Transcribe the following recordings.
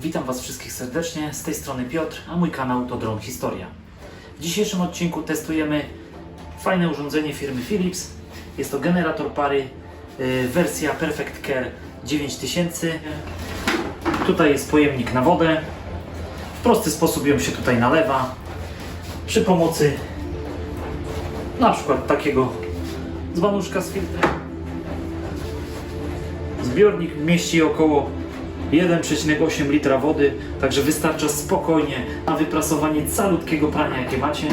Witam Was wszystkich serdecznie, z tej strony Piotr, a mój kanał to Drone Historia. W dzisiejszym odcinku testujemy fajne urządzenie firmy Philips. Jest to generator pary, y, wersja Perfect Care 9000. Tutaj jest pojemnik na wodę. W prosty sposób ją się tutaj nalewa. Przy pomocy na przykład takiego dzbanuszka z filtrem. Zbiornik mieści około 1,8 litra wody, także wystarcza spokojnie na wyprasowanie calutkiego prania, jakie macie.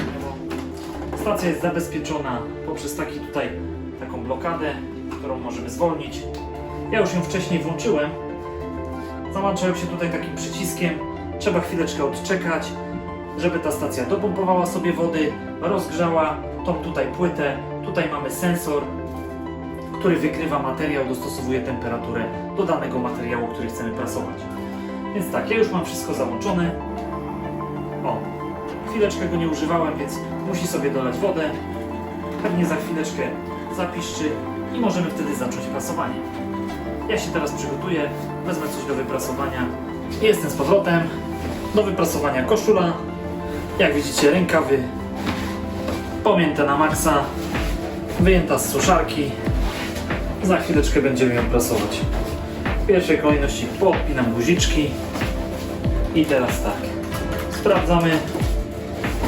Stacja jest zabezpieczona poprzez taki tutaj, taką blokadę, którą możemy zwolnić. Ja już ją wcześniej włączyłem. Załączają się tutaj takim przyciskiem. Trzeba chwileczkę odczekać, żeby ta stacja dopompowała sobie wody, rozgrzała tą tutaj płytę. Tutaj mamy sensor, który wykrywa materiał, dostosowuje temperaturę do danego materiału, który chcemy prasować. Więc tak, ja już mam wszystko załączone. O, chwileczkę go nie używałem, więc musi sobie dolać wodę. Pewnie za chwileczkę zapiszczy i możemy wtedy zacząć prasowanie. Ja się teraz przygotuję, wezmę coś do wyprasowania jestem z powrotem. Do wyprasowania koszula. Jak widzicie, rękawy pomięte na maksa, wyjęta z suszarki. Za chwileczkę będziemy ją prasować. W pierwszej kolejności podpinam guziczki. I teraz tak. Sprawdzamy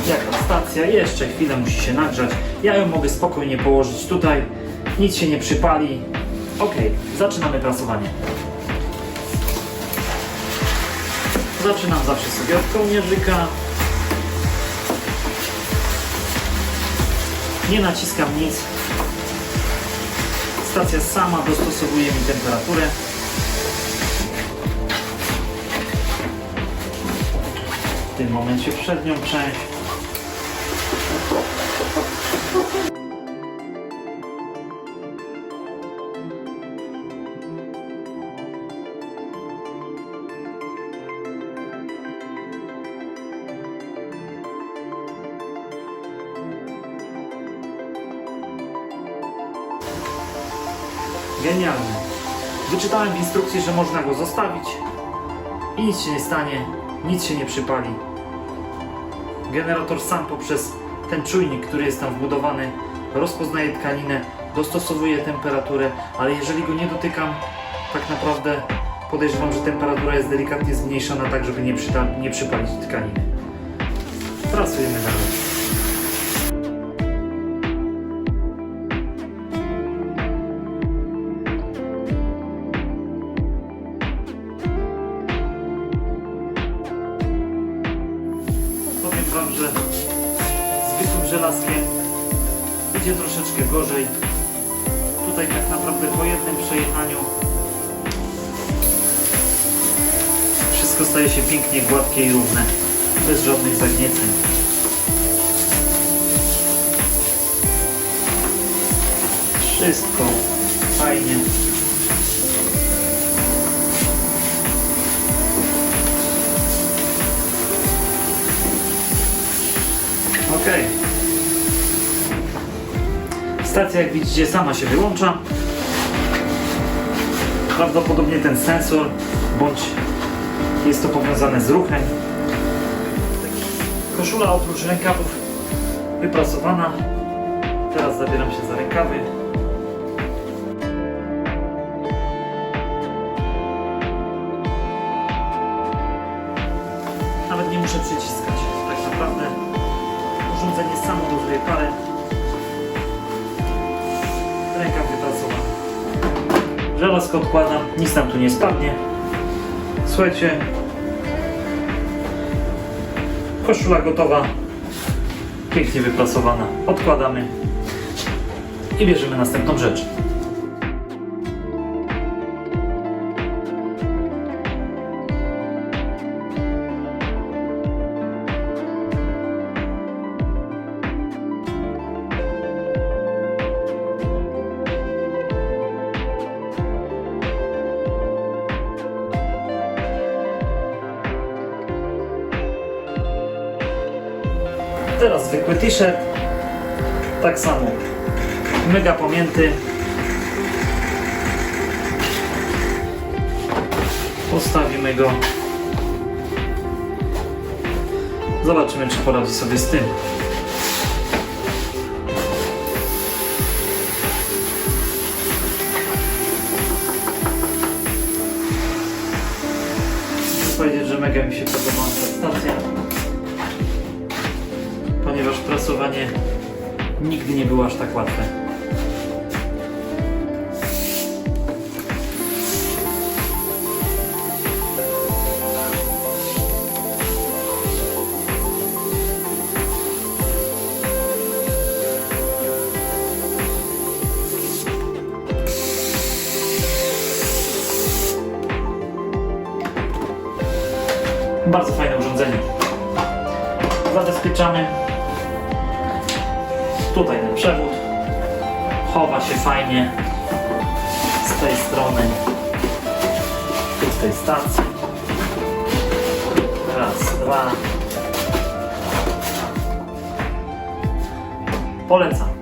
jak ta stacja jeszcze chwilę musi się nagrzać. Ja ją mogę spokojnie położyć tutaj. Nic się nie przypali. Ok, zaczynamy prasowanie. Zaczynam zawsze sobie od kołnierzyka. Nie naciskam nic, Stacja sama dostosowuje mi temperaturę. W tym momencie przednią część. Genialne. Wyczytałem w instrukcji, że można go zostawić i nic się nie stanie, nic się nie przypali. Generator sam poprzez ten czujnik, który jest tam wbudowany, rozpoznaje tkaninę, dostosowuje temperaturę, ale jeżeli go nie dotykam, tak naprawdę podejrzewam, że temperatura jest delikatnie zmniejszona, tak żeby nie, przyta- nie przypalić tkaniny. Pracujemy dalej. Żelazkiem idzie troszeczkę gorzej. Tutaj tak naprawdę po jednym przejechaniu wszystko staje się pięknie gładkie i równe, bez żadnych zagnieceń. Wszystko fajnie. Ok. Stacja, jak widzicie, sama się wyłącza. Prawdopodobnie ten sensor, bądź jest to powiązane z ruchem. Koszula oprócz rękawów wyprasowana. Teraz zabieram się za rękawy. Nawet nie muszę przyciskać. Tak naprawdę urządzenie samo dozuje parę. Żelazko odkładam, nic nam tu nie spadnie. Słuchajcie. Koszula gotowa. Pięknie wyprasowana. Odkładamy. I bierzemy następną rzecz. Teraz zwykły t-shirt. Tak samo. Mega pomięty. Postawimy go Zobaczymy, czy poradzi sobie z tym. Muszę powiedzieć, że mega mi się podobała ta stacja, prasowanie nigdy nie było aż tak łatwe. Bardzo fajne urządzenie. Zabezpieczamy tutaj ten przewód. Chowa się fajnie z tej strony. W tej stacji. Raz, dwa. Polecam.